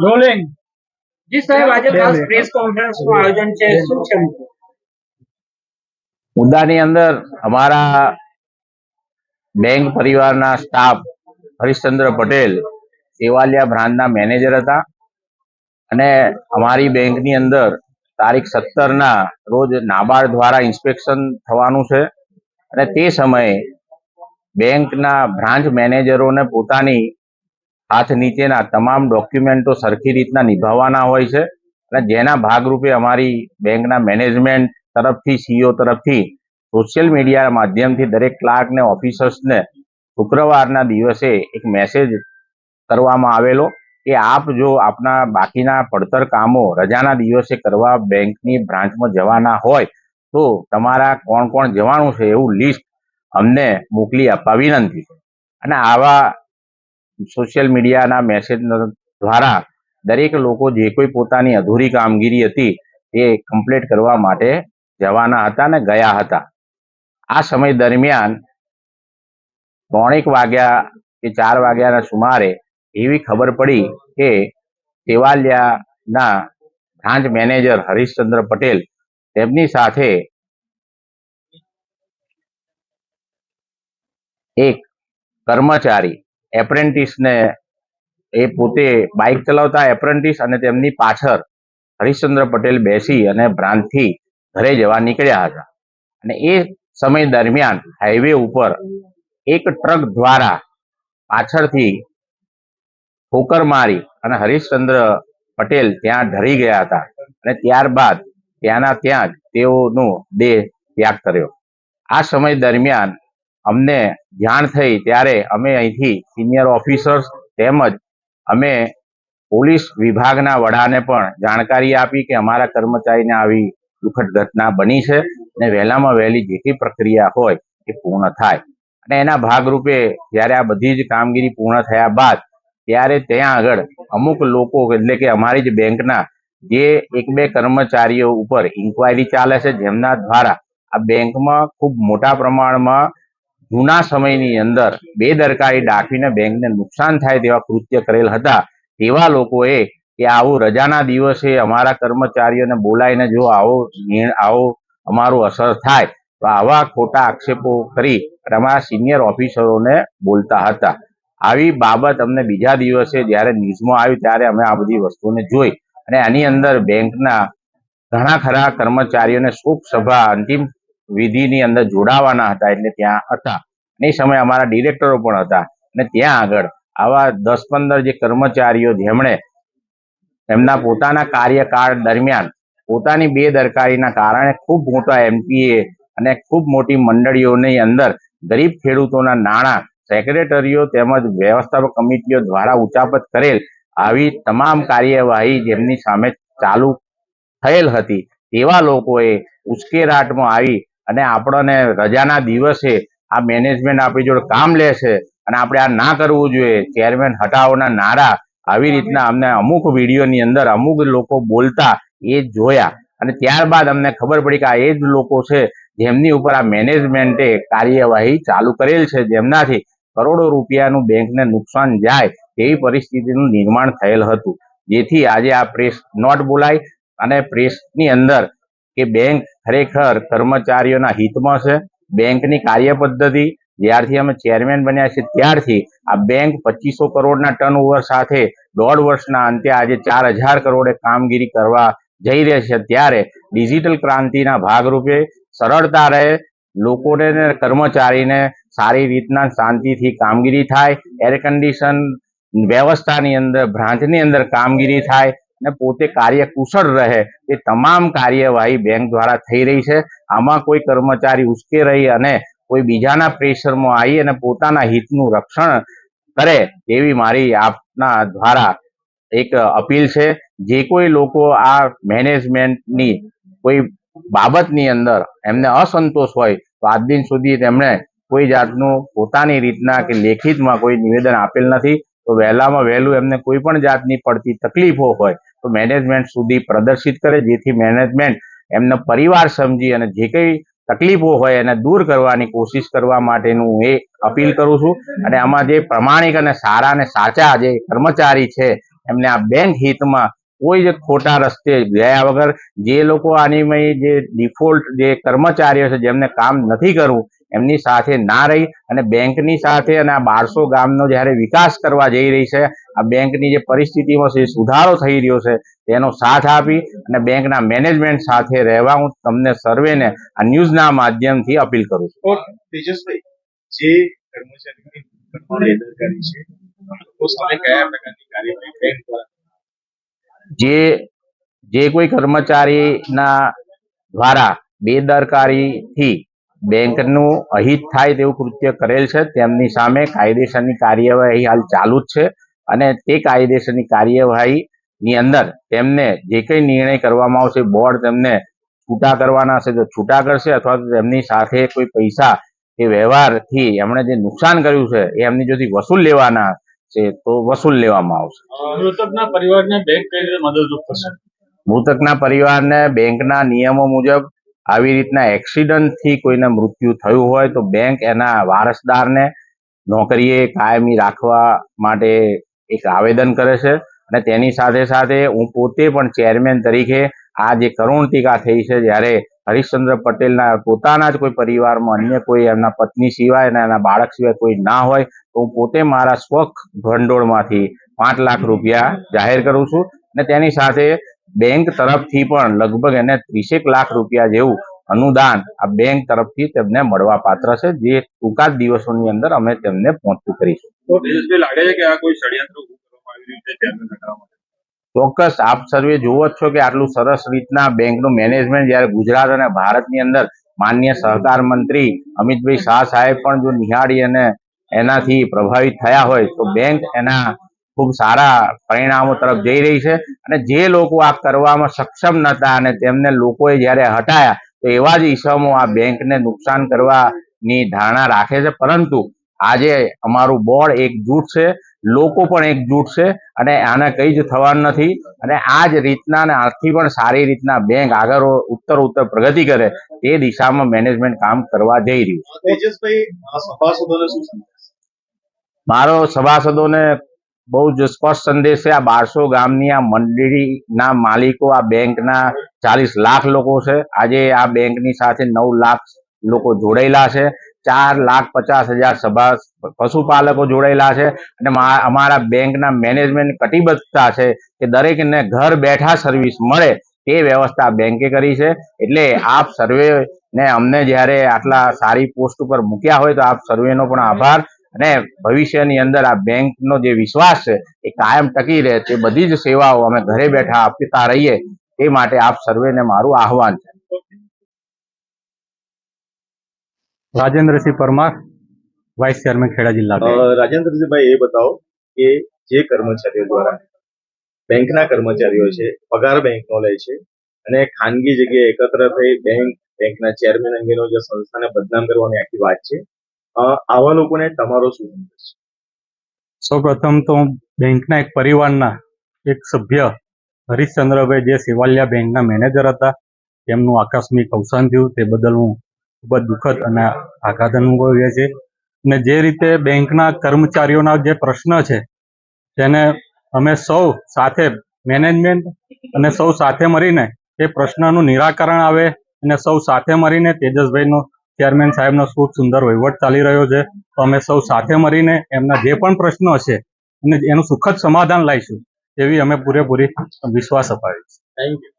Rolling જી સાહેબ આજે ખાસ પ્રેસ કોન્ફરન્સનું આયોજન છે. શું છે? મુદ્દાની અંદર અમારા બેંક પરિવારના સ્ટાફ હરીશચંદ્ર પટેલ સેવાલિયા બ્રાન્ચના મેનેજર હતા અને અમારી બેંકની અંદર તારીખ સત્તરના રોજ નાબાર્ડ દ્વારા ઇન્સ્પેક્શન થવાનું છે અને તે સમયે બેંકના બ્રાન્ચ મેનેજરોને પોતાની હાથ નીચેના તમામ ડોક્યુમેન્ટો સરખી રીતના નિભાવવાના હોય છે. અને જેના ભાગરૂપે અમારી બેંકના મેનેજમેન્ટ તરફથી, સીઓ તરફથી, સોશિયલ મીડિયા માધ્યમથી દરેક ક્લાર્કને ઓફિસર્સને શુક્રવારના દિવસે એક મેસેજ કરવામાં આવેલો કે આપ જો આપના બાકીના પડતર કામો રજાના દિવસે કરવા બેંકની બ્રાન્ચમાં જવાના હોય, તો તમારા કોણ કોણ જવાનું છે એવું લિસ્ટ અમને મોકલી આપવા વિનંતી છે. અને આવા સોશિયલ મીડિયાના મેસેજ દ્વારા દરેક લોકો જે કોઈ પોતાની અધૂરી કામગીરી હતી એ કમ્પ્લીટ કરવા માટે જવાના હતા ને ગયા હતા. આ સમય દરમિયાન ત્રણેક વાગ્યા કે ચાર વાગ્યાના સુમારે એવી ખબર પડી કે તેવાલિયાના બ્રાન્ચ મેનેજર હરીશચંદ્ર પટેલ તેમની સાથે એક કર્મચારી એપ્રેન્ટિસને એ પોતે બાઇક ચલાવતા એપ્રેન્ટિસ અને તેમની પાછળ હરીશચંદ્ર પટેલ બેસી અને બ્રાન્ચથી ઘરે જવા નીકળ્યા હતા. અને એ સમય દરમિયાન હાઈવે ઉપર એક ટ્રક દ્વારા પાછળથી ઠોકર મારી અને હરીશચંદ્ર પટેલ ત્યાં ઢરી ગયા હતા અને ત્યારબાદ ત્યાંના ત્યાં જ તેઓનો દેહ ત્યાગ કર્યો. આ સમય દરમિયાન અમને જાણ થઈ ત્યારે અમે અહીંથી સિનિયર ઓફિસર્સ તેમજ અમે પોલીસ વિભાગના વડાને પણ જાણકારી આપી કે અમારા કર્મચારીને આવી દુઃખદ ઘટના બની છે અને વહેલામાં વહેલી જે પ્રક્રિયા હોય એ પૂર્ણ થાય. અને એના ભાગરૂપે જ્યારે આ બધી જ કામગીરી પૂર્ણ થયા બાદ ત્યારે ત્યાં આગળ અમુક લોકો એટલે કે અમારી જ બેંકના જે એક બે કર્મચારીઓ ઉપર ઇન્કવાયરી ચાલે છે જેમના દ્વારા આ બેંકમાં ખૂબ મોટા પ્રમાણમાં જૂના સમયની અંદર બેદરકારી દાખવીને બેંકને નુકસાન થાય તેવા કૃત્ય કરેલ હતા. તેવા લોકોએ કે આવું રજાના દિવસે અમારા કર્મચારીઓને બોલાવીને જો આવો આવો અમારું અસર થાય, તો આવા ખોટા આક્ષેપો કરી અમારા સિનિયર ઓફિસરોને બોલતા હતા. આવી બાબત અમને બીજા દિવસે જ્યારે ન્યૂઝમાં આવી ત્યારે અમે આ બધી વસ્તુને જોઈ અને આની અંદર બેંકના ઘણા ખરા કર્મચારીઓને શોક સભા અંતિમ વિધિની અંદર જોડાવાના હતા એટલે ત્યાં હતા. અને એ સમયે અમારા ડિરેક્ટરો પણ હતા. અને ત્યાં આગળ આવા દસ પંદર જે કર્મચારીઓ જેમણે એમના પોતાના કાર્યકાળ દરમિયાન પોતાની બેદરકારીના કારણે ખૂબ મોટા એમપીએ અને ખૂબ મોટી મંડળીઓની અંદર ગરીબ ખેડૂતોના નાણાં સેક્રેટરીઓ તેમજ વ્યવસ્થાપક કમિટીઓ દ્વારા ઉચાપત કરેલ આવી તમામ કાર્યવાહી જેમની સામે ચાલુ થયેલ હતી. તેવા લોકોએ ઉશ્કેરાટમાં આવી અને આપણને રજાના દિવસે આ મેનેજમેન્ટ આપણી જોડે કામ લેશે અને આપણે આ ના કરવું જોઈએ. ચેરમેન હટાવોના નારા આવી રીતના અમને અમુક વિડીયોની અંદર અમુક લોકો બોલતા એ જોયા. અને ત્યારબાદ અમને ખબર પડી કે આ એ જ લોકો છે જેમની ઉપર આ મેનેજમેન્ટે કાર્યવાહી ચાલુ કરેલ છે. જેમનાથી કરોડો રૂપિયાનું બેંકને નુકસાન જાય તેવી પરિસ્થિતિનું નિર્માણ થયેલ હતું. જેથી આજે આ પ્રેસ નોટ બોલાય અને પ્રેસની અંદર કે બેંક ખરેખર કર્મચારીઓના હિતમાં છે? બેંકની કાર્ય પદ્ધતિ જ્યારથી અમે ચેરમેન બન્યા છીએ ત્યારથી આ બેંક પચીસો કરોડના ટર્નઓવર સાથે દોઢ વર્ષના અંતે આજે ચાર હજાર કરોડે કામગીરી કરવા જઈ રહી છે. ત્યારે ડિજિટલ ક્રાંતિના ભાગરૂપે સરળતા રહે, લોકોને કર્મચારીને સારી રીતના શાંતિથી કામગીરી થાય એર કન્ડિશન વ્યવસ્થાની અંદર, બ્રાન્ચની અંદર કામગીરી થાય અને પોતે કાર્ય કુશળ રહે એ તમામ કાર્યવાહી બેંક દ્વારા થઈ રહી છે. આમાં કોઈ કર્મચારી ઉશ્કે રહી અને કોઈ બીજાના પ્રેશરમાં આવી અને પોતાના હિતનું રક્ષણ કરે એવી મારી આપના દ્વારા એક અપીલ છે. જે કોઈ લોકો આ મેનેજમેન્ટની કોઈ બાબતની અંદર એમને અસંતોષ હોય તો આજ દિન સુધી તેમણે કોઈ જાતનું પોતાની રીતના કે લેખિતમાં કોઈ નિવેદન આપેલ નથી. તો વહેલામાં વહેલું એમને કોઈ પણ જાતની પડતી તકલીફો હોય તો મેનેજમેન્ટ સુધી પ્રદર્શિત કરે, જેથી મેનેજમેન્ટ એમનો પરિવાર સમજી અને જે કંઈ તકલીફો હોય એને દૂર કરવાની કોશિશ કરવા માટેનું એ અપીલ કરું છું. અને આમાં જે પ્રમાણિક અને સારા અને સાચા જે કર્મચારી છે, એમને આ બેંક હિતમાં કોઈ જ ખોટા રસ્તે ગયા વગર જે લોકો આની જે ડિફોલ્ટ જે કર્મચારીઓ છે, જેમને કામ નથી કરવું, એમની સાથે ના રહી અને બેંકની સાથે અને આ બારસો ગામનો જ્યારે વિકાસ કરવા જઈ રહી છે આ બેંકની જે પરિસ્થિતિમાં છે સુધારો થઈ રહ્યો છે તેનો સાથ આપી અને બેંકના મેનેજમેન્ટ સાથે રહેવા હું તમને સર્વેને આ ન્યૂઝના માધ્યમથી અપીલ કરું છું. તેજસભાઈ જે છે જે જે કોઈ કર્મચારીના દ્વારા બેદરકારીથી બેંકનું અહિત થાય તેવું કૃત્ય કરેલ છે તેમની સામે કાયદેસરની કાર્યવાહી હાલ ચાલુ જ છે. અને તે કાયદેસરની કાર્યવાહીની અંદર તેમને જે કંઈ નિર્ણય કરવામાં આવશે બોર્ડ તેમને છૂટા કરવાના હશે તો છૂટા કરશે અથવા તો તેમની સાથે કોઈ પૈસા કે વ્યવહારથી એમણે જે નુકસાન કર્યું છે એ એમની જોથી વસૂલ લેવાના છે તો વસૂલ લેવામાં આવશે. મૃતકના પરિવારને બેંક કઈ રીતે મદદરૂપ થશે મૃતકના પરિવારને બેંકના નિયમો મુજબ આવી રીતના એક્સિડન્ટથી કોઈને મૃત્યુ થયું હોય તો બેંક એના વારસદારને નોકરીએ કાયમી રાખવા માટે એક આવેદન કરે છે અને તેની સાથે સાથે હું પોતે પણ ચેરમેન તરીકે આ જે કરુણ ટીકા થઈ છે, જ્યારે હરીશચંદ્ર પટેલના પોતાના જ કોઈ પરિવારમાં અન્ય કોઈ એમના પત્ની સિવાય અને એના બાળક સિવાય કોઈ ના હોય, તો હું પોતે મારા સ્વખ ભંડોળમાંથી પાંચ લાખ રૂપિયા જાહેર કરું છું અને તેની સાથે બેંક તરફથી પણ લગભગ એને ત્રીસેક લાખ રૂપિયા જેવું અનુદાન આ બેંક તરફથી તેમને મળવા પાત્ર છે. જે ટૂંકા જ દિવસોની અંદર અમે તેમને પહોંચતું કરીશું. ચોક્કસ, આપ સર્વે જુઓ છો કે આટલું સરસ રીતના બેંકનું મેનેજમેન્ટ જ્યારે ગુજરાત અને ભારતની અંદર માન્ય સહકાર મંત્રી અમિતભાઈ શાહ સાહેબ પણ જો નિહાળી અને એનાથી પ્રભાવિત થયા હોય, તો બેંક એના ખૂબ સારા પરિણામો તરફ જઈ રહી છે અને જે લોકો આ કરવામાં સક્ષમ નતા અને તેમને લોકોએ જ્યારે હટાયા, તો એવા જ ઈસમો આ બેંકને નુકસાન કરવાની ધારણા રાખે છે. પરંતુ આજે અમારું બોર્ડ એકજૂટ છે લોકો પણ એકજૂટ છે અને આને કંઈ જ થવાનું નથી અને આ જ રીતના અને આથી પણ સારી રીતના બેંક આગળ ઉત્તર ઉત્તર પ્રગતિ કરે તે દિશામાં મેનેજમેન્ટ કામ કરવા જઈ રહ્યું મારો સભાસદોને બહુ જ સ્પષ્ટ સંદેશ છે આ બારસો ગામની આ મંડળીના માલિકો આ બેંકના ચાલીસ લાખ લોકો છે. આજે આ બેંકની સાથે નવ લાખ લોકો જોડાયેલા છે. ચાર લાખ પચાસ હજાર સભા પશુપાલકો જોડાયેલા છે અને અમારા બેંકના મેનેજમેન્ટ કટિબદ્ધતા છે કે દરેકને ઘર બેઠા સર્વિસ મળે તે વ્યવસ્થા બેંકે કરી છે. એટલે આપ સર્વે ને અમને જ્યારે આટલા સારી પોસ્ટ ઉપર મૂક્યા હોય તો આપ સર્વેનો પણ આભાર. અને ભવિષ્યની અંદર આ બેંકનો જે વિશ્વાસ છે એ કાયમ ટકી રહે. તે બધી જ સેવાઓ અમે ઘરે બેઠા આપતા રહીએ તે માટે આપ સર્વેને મારું આહવાન છે. રાજેન્દ્રસિંહ પરમાર વાઇસ ચેરમેન ખેડા જિલ્લા રાજેન્દ્રસિંહભાઈ એ બતાવો કે જે કર્મચારીઓ દ્વારા બેંકના કર્મચારીઓ છે પગાર બેંકનો લે છે અને ખાનગી જગ્યાએ એકત્ર થઈ બેંક બેંકના ચેરમેન અંગેનો જે સંસ્થાને બદનામ કરવાની આખી વાત છે. આવા લોકોને તમારો શું સંદેશ છે? સૌપ્રથમ તો હું બેંકના એક પરિવારના એક સભ્ય હરીશચંદ્રભાઈ જે સેવાલિયા બેંકના મેનેજર હતા તેમનું આકસ્મિક અવસાન થયું. તે બદલ હું ખૂબ જ દુઃખદ અને આઘાત અનુભવીએ છીએ. અને જે રીતે બેંકના કર્મચારીઓના જે પ્રશ્ન છે તેને અમે સૌ સાથે મેનેજમેન્ટ અને સૌ સાથે મળીને એ પ્રશ્નનું નિરાકરણ આવે અને સૌ સાથે મળીને તેજસભાઈનો ચેરમેન સાહેબનો ખૂબ સુંદર વહીવટ ચાલી રહ્યો છે. તો અમે સૌ સાથે મળીને એમના જે પણ પ્રશ્નો છે, અને એનું સુખદ સમાધાન લાવીશું, એવી અમે પૂરેપૂરી વિશ્વાસ અપાવીશું થેન્ક યુ